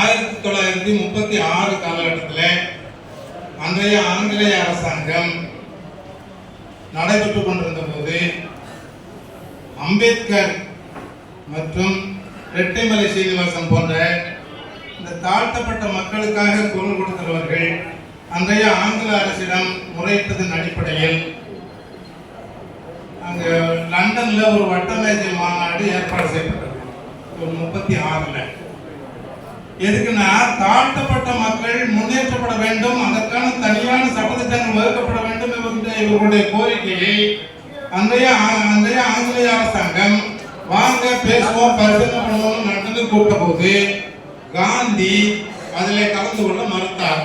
ஆயிரத்தி தொள்ளாயிரத்தி முப்பத்தி ஆறு காலகட்டத்தில் அன்றைய ஆங்கிலேய அரசாங்கம் நடைபெற்றுக் கொண்டிருந்த போது அம்பேத்கர் மற்றும் ரெட்டைமலை சீனிவாசன் போன்ற இந்த தாழ்த்தப்பட்ட மக்களுக்காக குரல் கொடுத்தவர்கள் அன்றைய ஆங்கில அரசிடம் முறையிட்டதன் அடிப்படையில் அங்கு லண்டனில் ஒரு வட்டமேஜை மாநாடு ஏற்பாடு செய்யப்பட்டது. ஒரு முப்பத்தி ஆறில். எதுக்குன்னா தாழ்த்தப்பட்ட மக்கள் முன்னேற்றப்பட வேண்டும். அதற்கான தனியான சட்டத்திட்டங்கள் வகுக்கப்பட வேண்டும் என்கின்ற இவர்களுடைய கோரிக்கையை அன்றைய ஆ- அன்றைய ஆங்கிலேய அரசாங்கம் வாங்க பேசுவோம் பரிசீலனை பண்ணுவோம் நடந்து கூப்பிட்ட போது காந்தி அதில் கலந்து கொள்ள மறுத்தார்.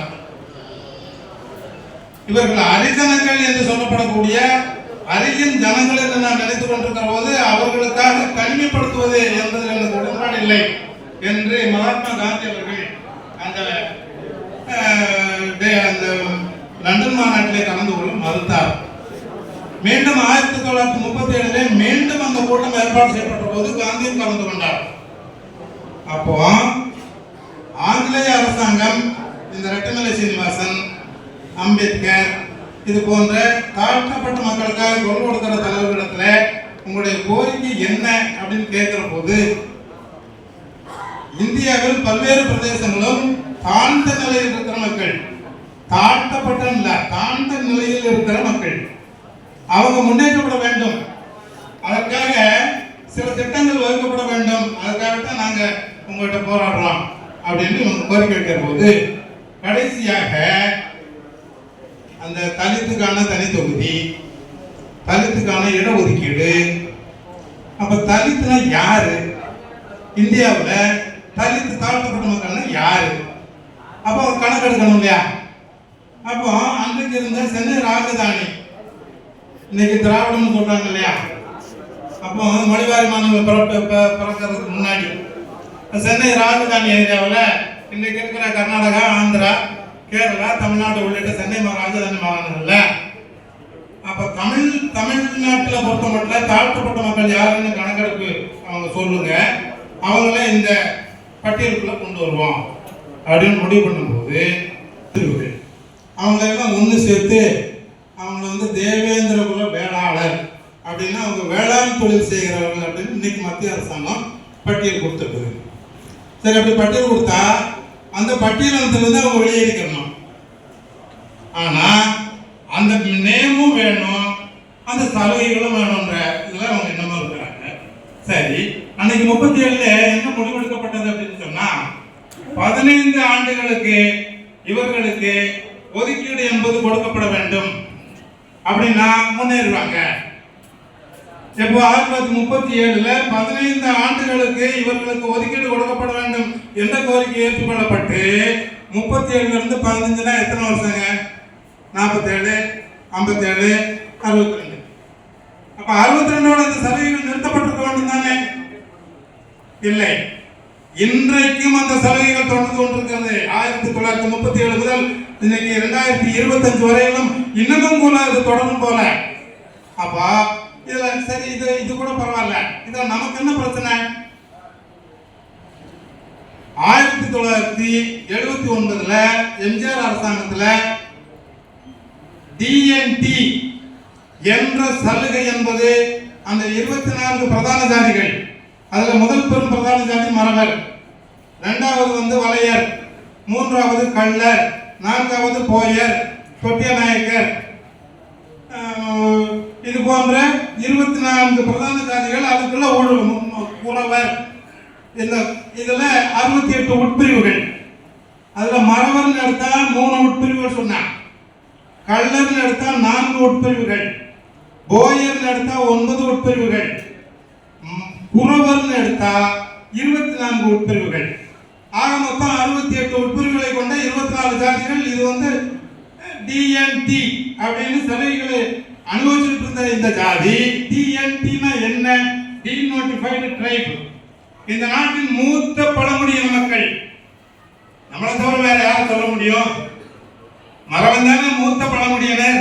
இவர்கள் அரிஜனங்கள் என்று சொல்லப்படக்கூடிய அரிஜன் ஜனங்கள் என்று நான் நினைத்துக் கொண்டிருக்கிற போது அவர்களுக்காக தனிமைப்படுத்துவது என்பதில் எனக்கு உடன்பாடு இல்லை. என்று மகாத்மா காந்தி அவர்கள் அந்த டே- அந்த லண்டன் மாநாட்டிலே கலந்து கொள்ள மறுத்தார். மீண்டும் ஆயிரத்தி தொள்ளாயிரத்தி முப்பத்தி ஏழுல மீண்டும் அந்த கூட்டம் ஏற்பாடு செய்யப்பட்ட போது காந்தியும் கலந்து கொண்டார். அப்போ ஆங்கிலேய அரசாங்கம் இந்த ரெட்டமலை சீனிவாசன் அம்பேத்கர் இது போன்ற தாழ்த்தப்பட்ட மக்களுக்காக குரல் கொடுக்கிற தலைவர்களிடத்துல உங்களுடைய கோரிக்கை என்ன அப்படின்னு கேட்கிற போது இந்தியாவில் பல்வேறு பிரதேசங்களும் தாழ்ந்த நிலையில் இருக்கிற மக்கள். தாழ்த்தப்பட்ட இல்ல தாழ்ந்த நிலையில் இருக்கிற மக்கள். அவங்க முன்னேற்றப்பட வேண்டும். அதற்காக சில திட்டங்கள் வகுக்கப்பட வேண்டும். அதற்காகத்தான் நாங்க உங்கள்கிட்ட போராடுறோம் அப்படின்னு இவங்க கோரிக்கை வைக்கிற போது கடைசியாக அந்த தலித்துக்கான தனி தொகுதி தலித்துக்கான இடஒதுக்கீடு. அப்ப தலித்துனா யாரு? இந்தியாவுல தலித்து தாழ்த்தப்பட்ட மக்கள்னா யாரு? அப்போ அவங்க கணக்கு எடுக்கணும் இல்லையா? அப்போ அன்றைக்கு இருந்த சென்னை ராஜதானி இன்னைக்கு திராவிடம்னு சொல்றாங்க இல்லையா? அப்போ மொழிவாரி மாநில பிறக்கிறதுக்கு முன்னாடி. சென்னை ராஜதானி ஏரியாவில் இன்னைக்கு இருக்கிற கர்நாடகா ஆந்திரா கேரளா தமிழ்நாடு உள்ளிட்ட சென்னை மா- ராஜதானி மாகாணங்கள்ல அப்ப தமிழ் தமிழ்நாட்டில் பொறுத்த மட்டும் தாழ்த்தப்பட்ட மக்கள் யாருன்னு கணக்கெடுப்பு அவங்க சொல்லுங்க. அவங்கள இந்த பட்டியலுக்குள்ள கொண்டு வருவோம் அப்படின்னு முடிவு பண்ணும்போது அவங்க அவங்கள எல்லாம் ஒன்று சேர்த்து அவங்கள வந்து தேவேந்திர குல வேளாளர் அப்படின்னா அவங்க வேளாண் தொழில் செய்கிறவர்கள் அப்படின்னு இன்னைக்கு மத்திய அரசாங்கம் பட்டியல் கொடுத்துருக்குது. சரி அப்படி பட்டியல் கொடுத்தா அந்த பட்டியலிருந்து அவங்க வெளியேறிக்கணும். ஆனால் அந்த நேமும் வேணும் அந்த சலுகைகளும் வேணுன்ற இதெல்லாம் அவங்க என்னமோ இருக்கிறாங்க. சரி அன்னைக்கு முப்பத்தி ஏழுல என்ன முடிவெடுக்கப்பட்டது அப்படின்னு சொன்னா பதினைந்து ஆண்டுகளுக்கு இவர்களுக்கு ஒதுக்கீடு என்பது கொடுக்கப்பட வேண்டும் அப்படின்னா முன்னேறுவாங்க. இப்போ ஆயிரத்தி தொள்ளாயிரத்தி முப்பத்தி ஏழுல பதினைந்து ஆண்டுகளுக்கு இவர்களுக்கு ஒதுக்கீடு கொடுக்கப்பட வேண்டும் என்ற கோரிக்கை ஏற்றுக்கொள்ளப்பட்டு முப்பத்தி ஏழுல இருந்து பதினஞ்சுனா எத்தனை வருஷங்க? நாற்பத்தேழு ஐம்பத்தேழு அறுபத்தி ரெண்டு. அப்போ அறுபத்தி ரெண்டோட அந்த சலுகைகள் நிறுத்தப்பட்டிருக்க வேண்டும் தானே? இல்லை. இன்றைக்கும் அந்த சலுகைகள் தொடர்ந்து கொண்டிருக்கிறது. ஆயிரத்தி தொள்ளாயிரத்தி முப்பத்தி ஏழு முதல் இன்னைக்கு இரண்டாயிரத்தி இருபத்தஞ்சு வரையிலும் இன்னமும் கூட அது தொடரும் போல. அப்போ இதுல சரி இது இது கூட பரவாயில்ல. இதுல நமக்கு என்ன பிரச்சனை? ஆயிரத்தி தொள்ளாயிரத்தி எழுபத்தி ஒன்பதுல எம்ஜிஆர் அரசாங்கத்துல டிஎன்டி என்ற சலுகை என்பது அந்த இருபத்தி நான்கு பிரதான ஜாதிகள். அதில் முதல் பெரும் பிரதான ஜாதி மரவர் ரெண்டாவது வந்து வளையர். மூன்றாவது கள்ளர். நான்காவது போயர். தொட்டிய நாயக்கர் இது போன்ற இருபத்தி நான்கு பிரதான ஜாதிகள் அதுக்குள்ள உறவர். இந்த இதில் அறுபத்தி எட்டு உட்பிரிவுகள். அதில் மரவர்னு எடுத்தால் மூணு உட்பிரிவுகள் சொன்னான் கள்ளர்னு எடுத்தால் நான்கு உட்பிரிவுகள். போயர்னு எடுத்தால் ஒன்பது உட்பிரிவுகள். குறவர்னு எடுத்தா இருபத்தி நான்கு உட்பிரிவுகள். ஆக மொத்தம் அறுபத்தி எட்டு உட்பிரிவுகளை கொண்ட இருபத்தி நாலு ஜாதிகள் இது வந்து டிஎன்டி அப்படின்னு சலுகைகளை அனுபவிச்சுட்டு இருந்த இந்த ஜாதி டிஎன்டினா என்ன? டிநோட்டிஃபைடு ட்ரைப் இந்த நாட்டின் மூத்த பழங்குடியின மக்கள். நம்மளை தவிர வேற யார் சொல்ல முடியும்? மரவன் தானே மூத்த பழங்குடியினர்.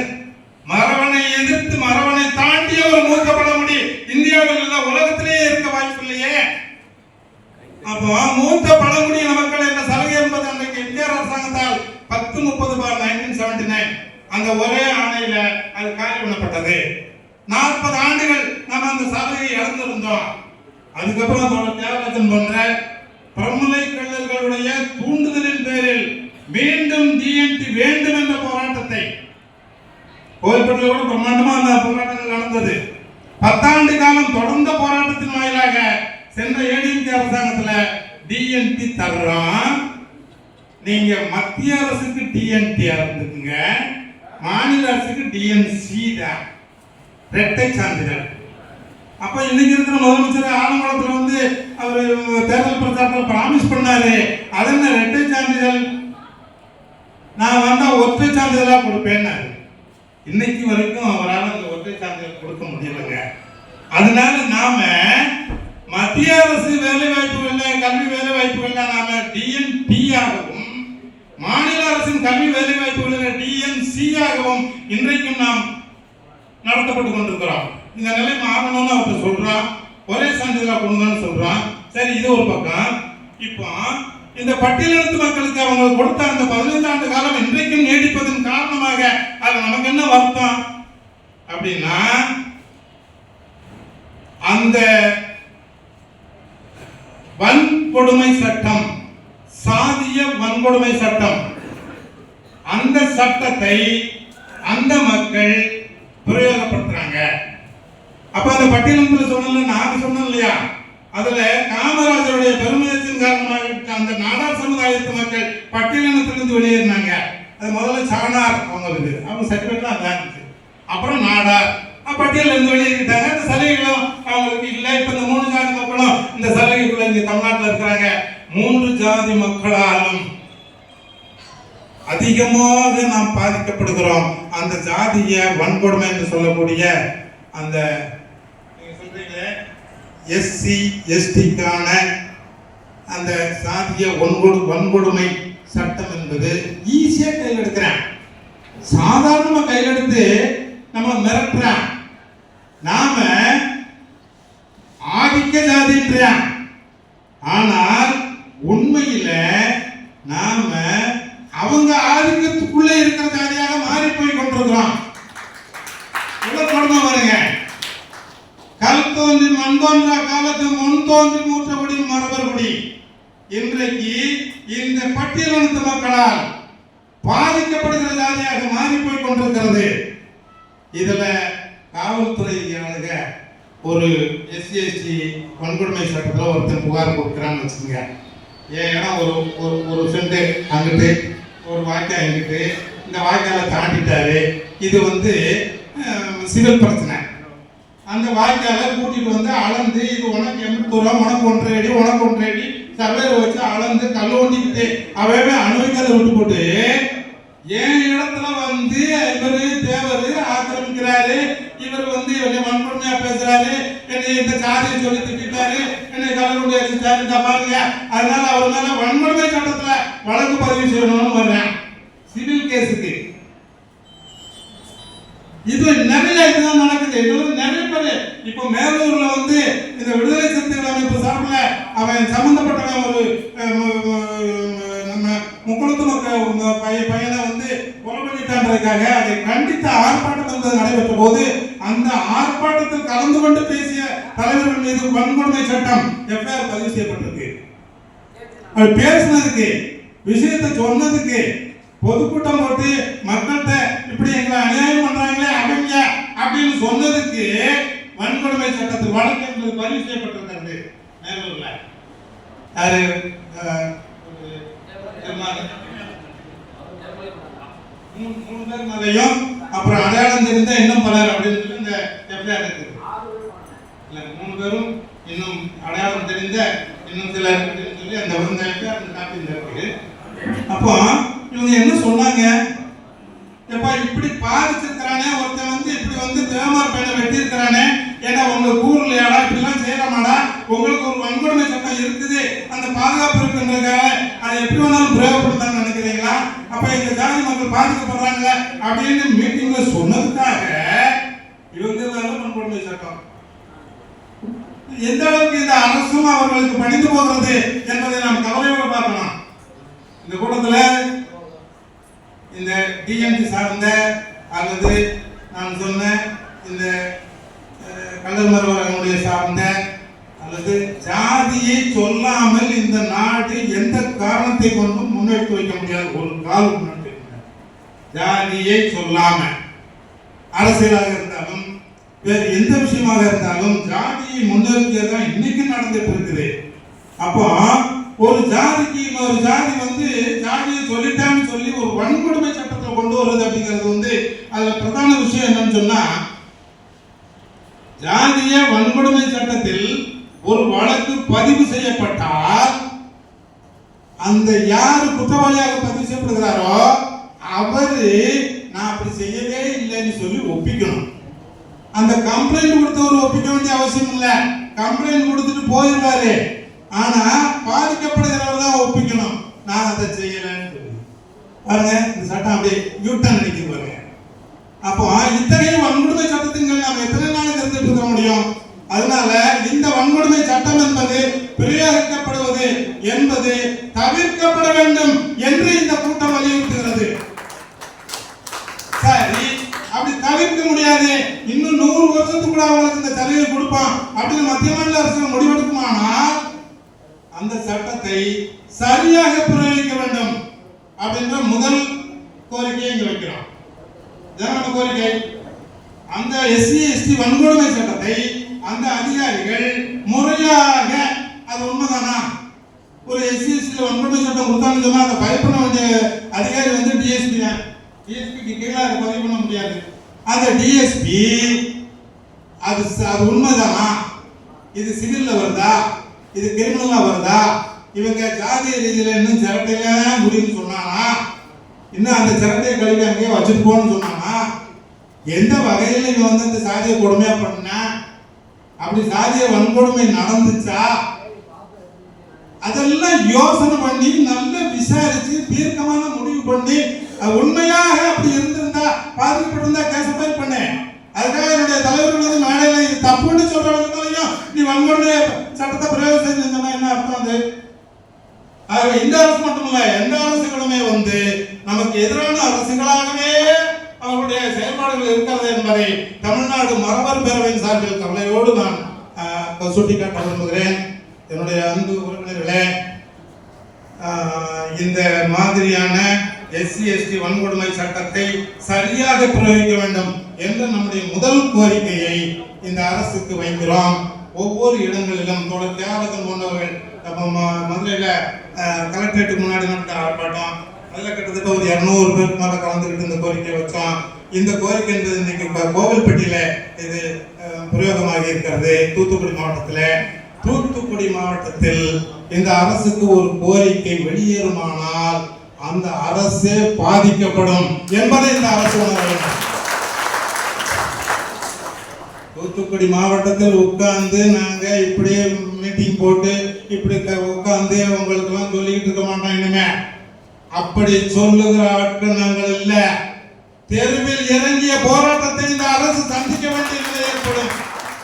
மரவனை எதிர்த்து மரவனை தாண்டிய ஒரு மூத்த பழ இந்தியாவில் இல்ல உலகத்திலேயே இருக்க வாய்ப்பு இல்லையே. அப்போ மூத்த பழங்குடி மக்கள் என்ற சலுகை என்பது அன்றைக்கு இந்திய அரசாங்கத்தால் பத்து முப்பது பார் நைன்டீன் செவன்டி நைன் அந்த ஒரே ஆணையில அது காலி பண்ணப்பட்டது. நாற்பது ஆண்டுகள் நம்ம அந்த சலுகையை இழந்திருந்தோம். அதுக்கப்புறம் அதோட தேவராஜன் போன்ற பன்முலை கல்லர்களுடைய தூண்டுதலின் பேரில் மீண்டும் டிஎன்டி வேண்டும் என்ற போராட்டத்தை கோயில்பட்டில் கூட பிரம்மாண்டமா அந்த போராட்டங்கள் நடந்தது. பத்தாண்டு காலம் தொடர்ந்த போராட்டத்தின் வாயிலாக சென்ற ஏடிஎம்கே அரசாங்கத்தில் டிஎன்டி தர்றோம் நீங்க மத்திய அரசுக்கு டிஎன்டி இருந்துக்குங்க மாநில அரசுக்கு டிஎன்சி தான். ரெட்டை சான்றிதழ். அப்ப இன்னைக்கு இருக்கிற முதலமைச்சர் ஆலங்குளத்தில் வந்து அவர் தேர்தல் பிரச்சாரத்தில் ப்ராமிஸ் பண்ணாரு. அது என்ன ரெட்டை சான்றிதழ்? நான் வந்தா ஒற்றை சான்றிதழா கொடுப்பேன்னாரு. இன்னைக்கு வரைக்கும் அவரால் அந்த ஒற்றை சான்றிதழ் கொடுக்க முடியலைங்க. அதனால நாம மத்திய அரசு வேலை வாய்ப்புகள்ல கல்வி வேலை வாய்ப்புகள்ல நாம டிஎன்பி ஆகவும் மாநில அரசின் கல்வி வேலை வாய்ப்புகளில் டிஎன்சி ஆகவும் இன்றைக்கும் நாம் நடத்தப்பட்டு கொண்டிருக்கிறோம். இந்த நிலை மாறணும்னு அவர் சொல்றான். ஒரே சான்றிதழா கொடுங்கன்னு சொல்றான். சரி இது ஒரு பக்கம். இப்போ இந்த பட்டியலினத்து மக்களுக்கு அவங்க கொடுத்த அந்த பதினைந்து ஆண்டு காலம் இன்றைக்கும் நீடிப்பதன் காரணமாக அது நமக்கு என்ன வருத்தம்? அப்படின்னா அந்த வன்கொடுமை சட்டம் சாதிய வன்கொடுமை சட்டம் அந்த சட்டத்தை அந்த மக்கள் பிரயோகப்படுத்துறாங்க. அப்ப அந்த பட்டியலத்தில் சொன்னல நான் சொன்னேன் இல்லையா? அதுல காமராஜருடைய பெருமிதத்தின் காரணமாக அந்த நாடார் சமுதாயத்து மக்கள் பட்டியலினத்திலிருந்து வெளியேறினாங்க. அது முதல்ல சாணார் அவங்களுக்கு அவங்க சர்டிபிகேட்லாம் அதான் இருந்துச்சு. அப்புறம் நாடார். பட்டியலில் இருந்து வெளியிட்டாங்க அந்த சலுகைகளும் அவங்களுக்கு இல்லை. இப்போ இந்த மூணு ஜாதி மக்களும் இந்த சலுகைக்குள்ள இங்க தமிழ்நாட்டில் இருக்கிறாங்க. மூன்று ஜாதி மக்களாலும் அதிகமாக நாம் பாதிக்கப்படுகிறோம். அந்த ஜாதிய வன்கொடுமை என்று சொல்லக்கூடிய அந்த எஸ்சி எஸ்டிக்கான அந்த சாதிய வன்கொடு வன்கொடுமை சட்டம் என்பது ஈஸியாக கையில் எடுக்கிறேன் சாதாரணமாக கையில் எடுத்து நம்ம மிரட்டுறான். நாம ஆதிக்க ஜாதின்றான். ஆனால் உண்மையில நாம அவங்க ஆதிக்கத்துக்குள்ளே இருக்கிற ஜாதியாக மாறி போய் கொண்டிருக்கிறோம் எவ்வளவு கொடுமை வருங்க கல் தோன்றி மண் தோன்றா காலத்து முன் தோன்றி மூற்றபடி மரபர்குடி இன்றைக்கு இந்த பட்டியலினத்து மக்களால் பாதிக்கப்படுகிற ஜாதியாக மாறி போய் கொண்டிருக்கிறது இதுல காவல்துறை ஆளுங்க ஒரு எஸ்சி எஸ்டி வன்கொடுமை சட்டத்தில் ஒருத்தன் புகார் கொடுக்குறான்னு வச்சுக்கோங்க ஏன் ஏன்னா ஒரு ஒரு ஒரு சென்ட் அங்கிட்டு ஒரு வாய்க்கால் இங்கிட்டு இந்த வாய்க்காலை தாண்டிட்டாரு இது வந்து சிவில் பிரச்சனை. அந்த வாய்க்காலை கூட்டிட்டு வந்து அளந்து இது உனக்கு எண்பது தூரம் உனக்கு ஒன்றரை அடி உனக்கு ஒன்றரை அடி சர்வேர் வச்சு அளந்து கல் ஒண்டிக்கிட்டு அவவே அனுபவிக்கிறத விட்டு போட்டு என் இடத்துல வந்து இவர் தேவர் ஆக்கிரமிக்கிறாரு? இவர் வந்து என்னை வன்கொடுமையா பேசுறாரு? என்னை இந்த காரியம் சொல்லி திட்டாரு? என்னை கலகுண்டி அடிச்சாரு பாருங்க. அதனால அவர் மேல வன்முறை சட்டத்துல வழக்கு பதிவு செய்யணும்னு வர்றேன். சிவில் கேஸுக்கு. இது நிறைய இதுதான் நடக்குது. இதுல நிறைய பேர் இப்போ மேலூர்ல வந்து இந்த விடுதலை சிறுத்தைகள் அமைப்பு சார்பில் அவன் சம்பந்தப்பட்டவன் ஒரு நம்ம முக்குளத்து மக்கள் பையன் பையனை வந்து கொலை பண்ணிட்டான்றதுக்காக அதை கண்டித்த ஆர்ப்பாட்டம் வந்து நடைபெற்ற போது அந்த ஆர்ப்பாட்டத்தில் கலந்து கொண்டு பேசிய தலைவர்கள் மீது வன்கொடுமை சட்டம் எஃப்ஐஆர் பதிவு செய்யப்பட்டிருக்கு. அது பேசுனதுக்கு விஷயத்தை சொன்னதுக்கு பொதுக்கூட்டம் போட்டு மக்கள்கிட்ட இப்படி எங்களை அநியாயம் பண்ண அப்படின்னு சொன்னதுக்கு வன்கொடுமை சட்டத்தில் வழக்கு என்பது பதிவு செய்யப்பட்டிருக்கிறது. நேரில் யாரு? மூணு பேர் மேலையும் அப்புறம் அடையாளம் தெரிந்த இன்னும் பலர் அப்படின்னு சொல்லி இந்த எஃப்ஐஆர் இருக்குது இல்லை மூணு பேரும் இன்னும் அடையாளம் தெரிந்த இன்னும் சிலர் அப்படின்னு சொல்லி அந்த அந்த எஃப்ஐஆர் அந்த காப்பி இருக்குது அப்போ இவங்க என்ன சொன்னாங்க? எப்பா இப்படி பாதிச்சிருக்கிறானே ஒருத்தன் வந்து இப்படி வந்து தேமார் பையனை வெட்டியிருக்கிறானே ஏன்னா உங்க ஊர்ல யாரா இப்படிலாம் செய்யலாமாடா? உங்களுக்கு ஒரு வன்கொடுமை சட்டம் இருக்குது அந்த பாதுகாப்பு இருக்குன்றதுக்காக அதை எப்படி வேணாலும் பிரயோகப்படுத்தான்னு நினைக்கிறீங்களா? அப்ப இந்த ஜாதி மக்கள் பாதிக்கப்படுறாங்க அப்படின்னு மீட்டிங்ல சொன்னதுக்காக இவங்க மேல வன்கொடுமை சட்டம். எந்த அளவுக்கு இந்த அரசும் அவர்களுக்கு பணிந்து போகிறது என்பதை நாம் கவலையோடு பார்க்கலாம். இந்த கூட்டத்தில் சார்ந்த அல்லது நான் சொன்ன இந்த அஹ், கள்ளர் சார்ந்த அல்லது ஜாதியை சொல்லாமல் இந்த நாடு எந்த காரணத்தை கொண்டும் முன்னெடுத்து வைக்க முடியாது. ஒரு கால் முன்னெடுத்து ஜாதியை சொல்லாம அரசியலாக இருந்தாலும் வேறு எந்த விஷயமாக இருந்தாலும் ஜாதியை தான் இன்னைக்கு நடந்துட்டு இருக்குது அப்போ ஒரு ஜாதிக்கு இன்னொரு ஜாதி வந்து ஜாதியை சொல்லிட்டான்னு சொல்லி ஒரு வன்கொடுமை கொண்டு வருவது அப்படிங்கிறது வந்து அதுல பிரதான விஷயம் என்னன்னு சொன்னா ஜாதிய வன்கொடுமை சட்டத்தில் ஒரு வழக்கு பதிவு செய்யப்பட்டால் அந்த யாரு குற்றவாளியாக பதிவு செய்யப்படுகிறாரோ அவரு நான் அப்படி செய்யவே இல்லைன்னு சொல்லி ஒப்பிக்கணும். அந்த கம்ப்ளைண்ட் கொடுத்தவர் ஒப்பிக்க வேண்டிய அவசியம் இல்ல. கம்ப்ளைண்ட் கொடுத்துட்டு போயிடுவாரு ஆனா பாதிக்கப்படுகிறவர் தான் ஒப்பிக்கணும். நான் அதை செய்யலைன்னு பாருங்க இந்த சட்டம் அப்படியே யூட்டன் அடிக்குது பாருங்க. அப்போ இத்தகைய வன்கொடுமை சட்டத்தின்கள் நாம் எத்தனை நாள் இருந்துட்டு இருக்க முடியும்? அதனால இந்த வன்கொடுமை சட்டம் என்பது பிரயோகிக்கப்படுவது என்பது தவிர்க்கப்பட வேண்டும் என்று இந்த கூட்டம் வலியுறுத்துகிறது. சரி அப்படி தவிர்க்க முடியாது. இன்னும் நூறு வருஷத்துக்கு கூட அவங்களுக்கு இந்த சலுகை கொடுப்பான். அப்படின்னு மத்திய மாநில அரசு முடிவெடுக்குமானால் அந்த சட்டத்தை சரியாக பிரயோகிக்க வேண்டும். அப்படின்ற முதல் கோரிக்கையை இங்கே வைக்கிறோம். நம்ம கோரிக்கை. அந்த எஸ்சி எஸ்டி வன்கொடுமை சட்டத்தை அந்த அதிகாரிகள் முறையாக அது உண்மைதானா? ஒரு எஸ்சி எஸ்டி வன்கொடுமை சட்டம் கொடுத்தாங்கன்னு சொன்னா அதை பயப்பட வேண்டிய அதிகாரி வந்து டிஎஸ்பி தான். டிஎஸ்பிக்கு கீழே அதை பதிவு பண்ண முடியாது. அந்த டிஎஸ்பி அது அது உண்மைதானா? இது சிவிலில் வருதா? இது கிரிமினலாக வருதா? இவங்க ஜாதிய ரீதியில் இன்னும் சிரட்டையில முடியும்னு சொன்னானா? இன்னும் அந்த சிரட்டையை கழுவி அங்கேயே வச்சுட்டு போகணும்னு சொன்னானா? எந்த வகையில இவன் வந்து இந்த சாதிய கொடுமையா பண்ண? அப்படி சாதிய வன்கொடுமை நடந்துச்சா? அதெல்லாம் யோசனை பண்ணி நல்லா விசாரிச்சு தீர்க்கமான முடிவு பண்ணி உண்மையாக அப்படி இருந்திருந்தா பாதிக்கப்பட்டிருந்தா கேச ஃபைல் பண்ணேன் அதுக்காக என்னுடைய தலைவர்கள் வந்து மேடையில் இது தப்புன்னு சொல்றவங்களையும் நீ வன்கொடுமை சட்டத்தை பிரயோகம் செஞ்சா என்ன அர்த்தம் அது? ஆகவே இந்த அரசு மட்டுமல்ல எந்த அரசுகளுமே வந்து நமக்கு எதிரான அரசுகளாகவே அவருடைய செயல்பாடுகள் இருக்கிறது என்பதை தமிழ்நாடு மரபர் பேரவையின் சார்பில் கவலையோடு நான் சுட்டிக்காட்ட விரும்புகிறேன். என்னுடைய அன்பு உறவினர்களே இந்த மாதிரியான எஸ்சி எஸ்டி வன்கொடுமை சட்டத்தை சரியாக பிரயோகிக்க வேண்டும் என்ற நம்முடைய முதல் கோரிக்கையை இந்த அரசுக்கு வைக்கிறோம். ஒவ்வொரு இடங்களிலும் தோழர் தியாகராஜன் போன்றவர்கள் நம்ம மதுரையில் கலெக்டரேட்டுக்கு முன்னாடி நடந்த ஆர்ப்பாட்டம் அதில் கிட்டத்தட்ட ஒரு இரநூறு பேருக்கு மேலே கலந்துக்கிட்டு இந்த கோரிக்கை வச்சோம். இந்த கோரிக்கை என்பது இன்னைக்கு இப்போ கோவில்பட்டியில் இது பிரயோகமாக இருக்கிறது. தூத்துக்குடி மாவட்டத்தில். தூத்துக்குடி மாவட்டத்தில் இந்த அரசுக்கு ஒரு கோரிக்கை வெளியேறுமானால் அந்த அரசே பாதிக்கப்படும் என்பதை இந்த அரசு உணர வேண்டும். தூத்துக்குடி மாவட்டத்தில் உட்கார்ந்து நாங்கள் இப்படியே மீட்டிங் போட்டு இப்படி உட்காந்து உட்கார்ந்து உங்களுக்கு எல்லாம் சொல்லிக்கிட்டு இருக்க மாட்டோம் இனிமே. அப்படி சொல்லுகிற ஆட்கள் நாங்கள் இல்ல. தெருவில் இறங்கிய போராட்டத்தை இந்த அரசு சந்திக்க வேண்டிய நிலை ஏற்படும்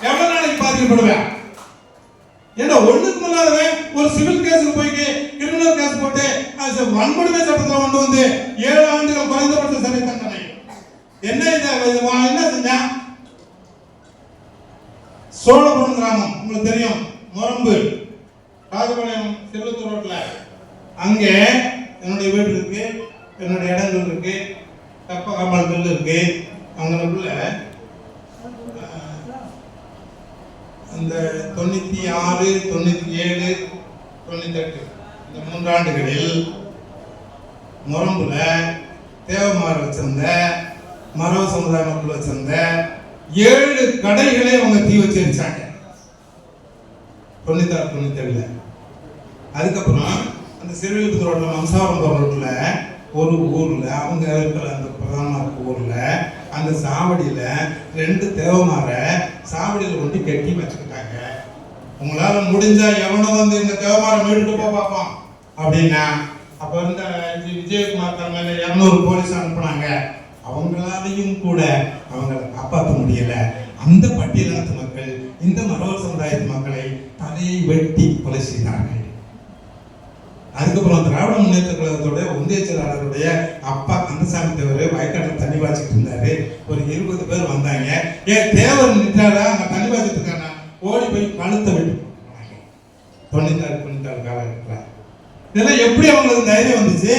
எவ்வளவு நாளைக்கு பாதிக்கப்படுவேன். ஏன்னா ஒண்ணுக்கு இல்லாதவன் ஒரு சிவில் கேஸ் போய் கிரிமினல் கேஸ் போட்டு அது வன்கொடுமை சட்டத்தில் கொண்டு வந்து ஏழு ஆண்டுகள் குறைந்தபட்ச சிறை தண்டனை. என்ன இது? என்ன செஞ்சான் சோழபுரம் கிராமம். உங்களுக்கு தெரியும். முரம்பு. ராஜபாளையம் செல்வத்தூர் ரோட்டில் அங்கே என்னுடைய வீடு இருக்கு என்னுடைய இடங்கள் இருக்கு கப்ப காமல் கல் இருக்கு அவங்களுக்குள்ள அந்த தொண்ணூற்றி ஆறு தொண்ணூற்றி ஏழு தொண்ணூத்தெட்டு இந்த மூன்றாண்டுகளில் முரம்புல தேவமார் வச்சிருந்த மரவ சமுதாய மக்கள் வச்சிருந்த ஏழு கடைகளை அவங்க தீ வச்சிருச்சாங்க தொண்ணூத்தாறு தொண்ணூத்தேழுல. அதுக்கப்புறம் அந்த சிறுவிழுப்பு மம்சாவரம் போற ஒரு ஊரில் அவங்க இருக்கிற அந்த பிரதானமா ஊரில் அந்த சாவடியில் ரெண்டு தேவமாரை சாவடியில் கொண்டு கட்டி வச்சுக்கிட்டாங்க. உங்களால் முடிஞ்சா எவனோ வந்து இந்த தேவமாரை மீட்டு போ பார்ப்பான். அப்படின்னா அப்போ இருந்த விஜயகுமார் தலைமையில் இரநூறு போலீஸ் அனுப்புனாங்க. அவங்களாலையும் கூட அவங்களை காப்பாற்ற முடியலை. அந்த பட்டியலாத்து மக்கள் இந்த மரவர் சமுதாயத்து மக்களை தலையை வெட்டி கொலை செய்தார்கள். அதுக்கப்புறம் திராவிட முன்னேற்ற கழகத்துடைய ஒன்றிய செயலாளருடைய அப்பா கந்தசாமி தேவர் வயக்காட்டில் தண்ணி பாய்ச்சிட்டு இருந்தாரு. ஒரு இருபது பேர் வந்தாங்க. ஏன் தேவர் நின்றாரா? அங்கே தண்ணி பாய்ச்சிட்டு இருக்கானா ஓடி போய் கழுத்தை விட்டு தொண்ணூத்தாறு தொண்ணூத்தாறு காலகட்டத்தில். இதெல்லாம் எப்படி அவங்களுக்கு தைரியம் வந்துச்சு?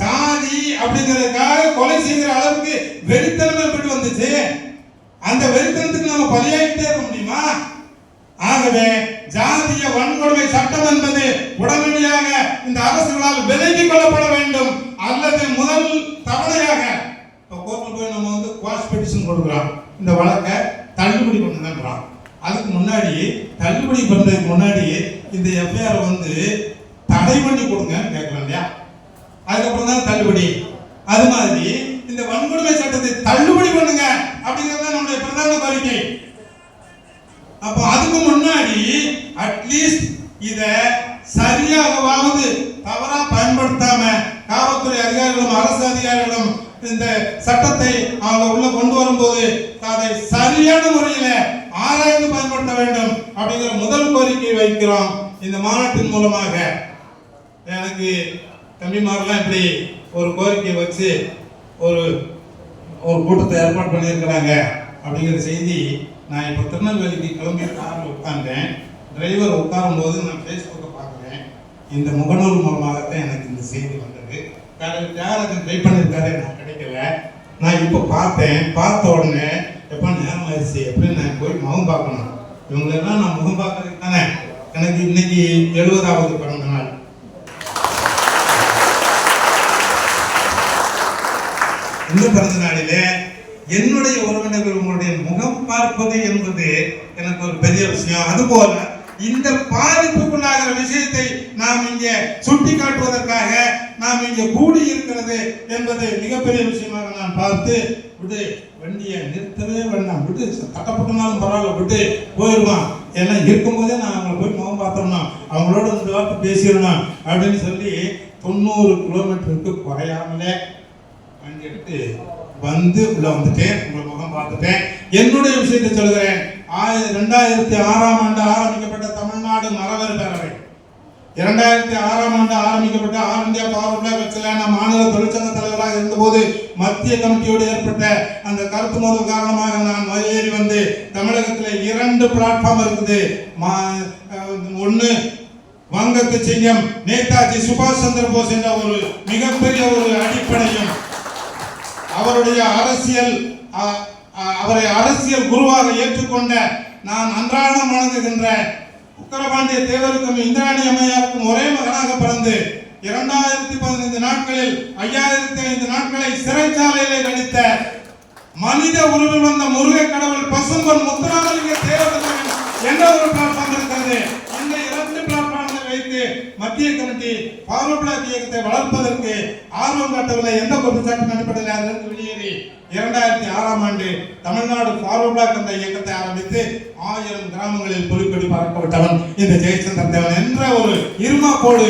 சாதி அப்படிங்கிறதுக்காக கொலை செய்கிற அளவுக்கு வெறித்தனம் போயிட்டு வந்துச்சு. அந்த வெறித்தனத்துக்கு நம்ம பலியாகிட்டே இருக்க முடியுமா? ஆகவே ஜாதிய வன்கொடுமை சட்டம் என்பது உடனடியாக இந்த அரசுகளால் விலக்கிக் கொள்ளப்பட வேண்டும். அல்லது முதல் தவணையாக இப்போ கோர்ட்டில் போய் நம்ம வந்து குவாஷ் பெட்டிஷன் கொடுக்குறோம். இந்த வழக்கை தள்ளுபடி பண்ணுங்கன்றான். அதுக்கு முன்னாடி தள்ளுபடி பண்ணுறதுக்கு முன்னாடி இந்த எஃப்ஐஆர் வந்து தடை பண்ணி கொடுங்கன்னு கேட்கலாம் இல்லையா? அதுக்கப்புறம் தான் தள்ளுபடி. அது மாதிரி இந்த வன்கொடுமை சட்டத்தை தள்ளுபடி பண்ணுங்க அப்படிங்கிறது தான் நம்முடைய பிரதான கோரிக்கை. அப்போ அதுக்கு முன்னாடி அட்லீஸ்ட் இத சரியாகவாவது தவறா பயன்படுத்தாம காவல்துறை அதிகாரிகளும் அரசு அதிகாரிகளும் இந்த சட்டத்தை அவங்க உள்ள கொண்டு வரும்போது அதை சரியான முறையில ஆராய்ந்து பயன்படுத்த வேண்டும் அப்படிங்கிற முதல் கோரிக்கை வைக்கிறோம் இந்த மாநாட்டின் மூலமாக. எனக்கு தம்பிமாரெல்லாம் இப்படி ஒரு கோரிக்கை வச்சு ஒரு ஒரு கூட்டத்தை ஏற்பாடு பண்ணியிருக்கிறாங்க. அப்படிங்கிற செய்தி நான் இப்போ திருநெல்வேலிக்கு கிளம்பி காரில் உட்கார்ந்தேன். டிரைவர் உட்காரும்போது நான் ஃபேஸ்புக்கை பார்க்குறேன். இந்த முகநூல் மூலமாகத்தான் எனக்கு இந்த செய்தி வந்தது. வேற தியாகராஜன் ட்ரை பண்ணியிருக்காரு நான் கிடைக்கல. நான் இப்போ பார்த்தேன். பார்த்த உடனே எப்போ நேரம் ஆயிடுச்சு எப்படி நான் போய் முகம் பார்க்கணும். இவங்களெல்லாம் நான் முகம் பார்க்கறதுக்கு தானே. எனக்கு இன்னைக்கு எழுபதாவது பிறந்த நாள். இந்த பிறந்த நாளிலே என்னுடைய உறவினர்கள் உங்களுடைய முகம் பார்ப்பது என்பது எனக்கு ஒரு பெரிய விஷயம். அதுபோல இந்த பாதிப்புக்குள்ளாகிற விஷயத்தை நாம் இங்கே சுட்டி காட்டுவதற்காக நாம் இங்கே கூடி இருக்கிறது என்பது மிகப்பெரிய விஷயமாக நான் பார்த்து விடு வண்டியை நிறுத்தவே வேண்டாம். விட்டு கட்டப்பட்டனாலும் பரவாயில்ல. விட்டு போயிடுவான் ஏன்னா இருக்கும்போதே நான் அவங்களை போய் முகம் பார்த்தோம்னா அவங்களோட இந்த வார்த்தை பேசிடணும் அப்படின்னு சொல்லி தொண்ணூறு கிலோமீட்டருக்கு குறையாமலே வண்டி எடுத்து வந்து உள்ள வந்துட்டேன். உங்கள் முகம் பார்த்துட்டேன். என்னுடைய விஷயத்தை சொல்கிறேன் ஆயிரம் ரெண்டாயிரத்தி ஆறாம் ஆண்டு ஆரம்பிக்கப்பட்ட தமிழ்நாடு மரவர் பேரவை. இரண்டாயிரத்தி ஆறாம் ஆண்டு ஆரம்பிக்கப்பட்ட ஆல் இந்தியா பவர் பிளாக் கட்சியில மாநில தொழிற்சங்க தலைவராக இருந்தபோது மத்திய கமிட்டியோடு ஏற்பட்ட அந்த கருத்து மோதல் காரணமாக நான் வெளியேறி வந்து தமிழகத்தில் இரண்டு பிளாட்ஃபார்ம் இருக்குது. ஒன்று வங்கத்து சிங்கம் நேதாஜி சுபாஷ் சந்திர போஸ் என்ற ஒரு மிகப்பெரிய ஒரு அடிப்படையும் அவருடைய அரசியல் அவரை அரசியல் குருவாக ஏற்றுக்கொண்ட நான் அன்றாடம் வணங்குகின்ற உத்தரபாண்டிய தேவருக்கும் இந்திராணி அம்மையாருக்கும் ஒரே மகனாக பிறந்து இரண்டாயிரத்தி பதினைந்து நாட்களில் ஐயாயிரத்தி ஐந்து நாட்களை சிறைச்சாலையிலே கழித்த மனித உருவில் வந்த முருகை கடவுள் பசும்பொன் முத்துராமலிங்க தேவதன் என்ற ஒரு பிளாட்ஃபார்ம் வந்திருக்கிறது? பிளாட்ஃபார்மை மத்திய கமிட்டி பார்வர்ட் பிளாக் இயக்கத்தை வளர்ப்பதற்கு ஆர்வம் காட்டவில்லை. எந்த குற்றச்சாட்டின் அடிப்படையில் அதிலிருந்து வெளியேறி இரண்டாயிரத்தி ஆறாம் ஆண்டு தமிழ்நாடு பார்வபிளாக் என்ற இயக்கத்தை ஆரம்பித்து ஆயிரம் கிராமங்களில் புலிக்கொடி பறக்க இந்த ஜெயச்சந்திர தேவன் என்ற ஒரு இருமாப்போடு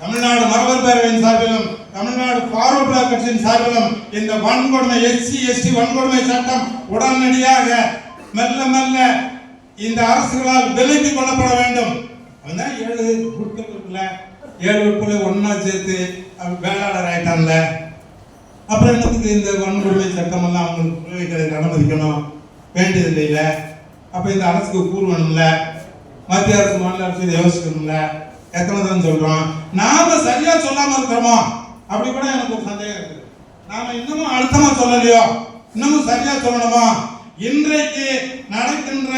தமிழ்நாடு மரபர் பேரவையின் சார்பிலும் தமிழ்நாடு ஃபார்வர்ட் கட்சியின் சார்பிலும் இந்த வன்கொடுமை எஸ்சி எஸ்டி வன்கொடுமை சட்டம் உடனடியாக மெல்ல மெல்ல இந்த அரசுகளால் விலக்கிக் கொள்ளப்பட வேண்டும். அவன் ஏழு? குட்கள் இருக்குல்ல ஏழு குட்களை ஒன்றா சேர்த்து வேளாளர் ஆயிட்டான்ல. அப்புறம் என்னத்துக்கு இந்த வன்கொடுமை சட்டமெல்லாம் அவங்களுக்கு பிள்ளைகளுக்கு அனுமதிக்கணும்? வேண்டியது இல்லைல்ல அப்போ இந்த அரசுக்கு கூறு வேணும்ல. மத்திய அரசு மாநில அரசு இதை யோசிக்கணும்ல. எத்தனை தான் சொல்கிறோம் நாம் சரியாக சொல்லாமல் இருக்கிறோமோ? அப்படி கூட எனக்கு ஒரு சந்தேகம் இருக்குது. நாம் இன்னமும் அழுத்தமாக சொல்லலையோ? இன்னமும் சரியாக சொல்லணுமா? இன்றைக்கு நடக்கின்ற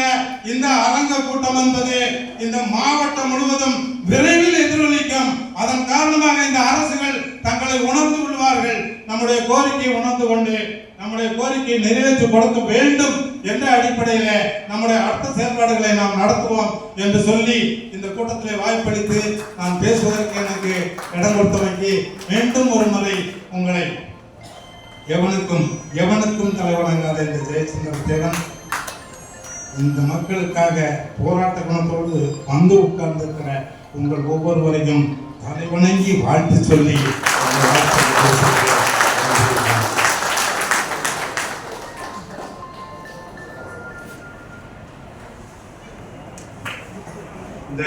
இந்த அரங்க கூட்டம் என்பது இந்த மாவட்டம் முழுவதும் விரைவில் எதிரொலிக்கும். அதன் காரணமாக இந்த அரசுகள் தங்களை உணர்ந்து கொள்வார்கள். நம்முடைய கோரிக்கையை உணர்ந்து கொண்டு நம்முடைய கோரிக்கையை நிறைவேற்றி கொடுக்க வேண்டும் என்ற அடிப்படையில நம்முடைய அடுத்த செயல்பாடுகளை நாம் நடத்துவோம் என்று சொல்லி இந்த கூட்டத்திலே வாய்ப்பளித்து நான் பேசுவதற்கு எனக்கு இடம் கொடுத்தமைக்கு மீண்டும் ஒரு முறை உங்களை எவனுக்கும் எவனுக்கும் தலைவணங்காத இந்த ஜெயச்சந்திர தேவன் இந்த மக்களுக்காக போராட்ட குணத்தோடு வந்து உட்கார்ந்திருக்கிற உங்கள் ஒவ்வொருவரையும் தலைவணங்கி வாழ்த்து சொல்லி இந்த